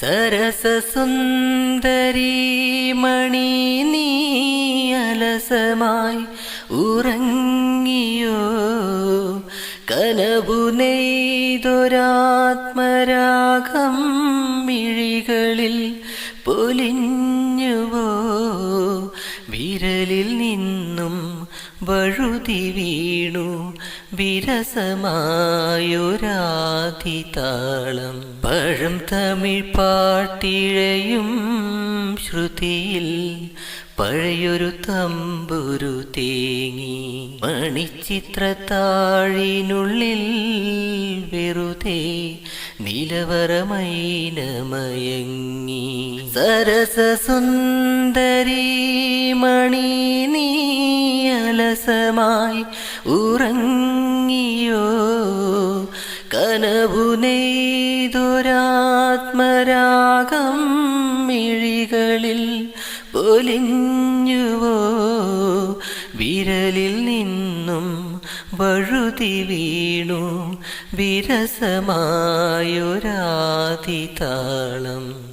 സരസസുന്ദരി മണി നീ അലസമായി ഉറങ്ങിയോ? കനവു നെയ്തൊരാത്മരാഗം മിഴികളിൽ പൊലിഞ്ഞുവോ? വിരലിൽ നിന്നും വഴുതി വീണു. വിരസമായൊരാതിതാളം പഴം തമിഴ് പാട്ടിഴയും ശ്രുതിയിൽ പഴയൊരു തമ്പുരു തേങ്ങി. മണിച്ചിത്രത്താഴിനുള്ളിൽ വെറുതെ നിലവറമൈനമയങ്ങി. സരസസുന്ദരി മണി നീ അലസമായി ഉറങ്ങിയോ കനവുനൈതുരാത്മരാഗം മിഴികളിൽ പൊലിഞ്ഞുവോ? വിരലിൽ നിന്നും വഴുതി വീണു വിരസമായൊരാതിതാളം.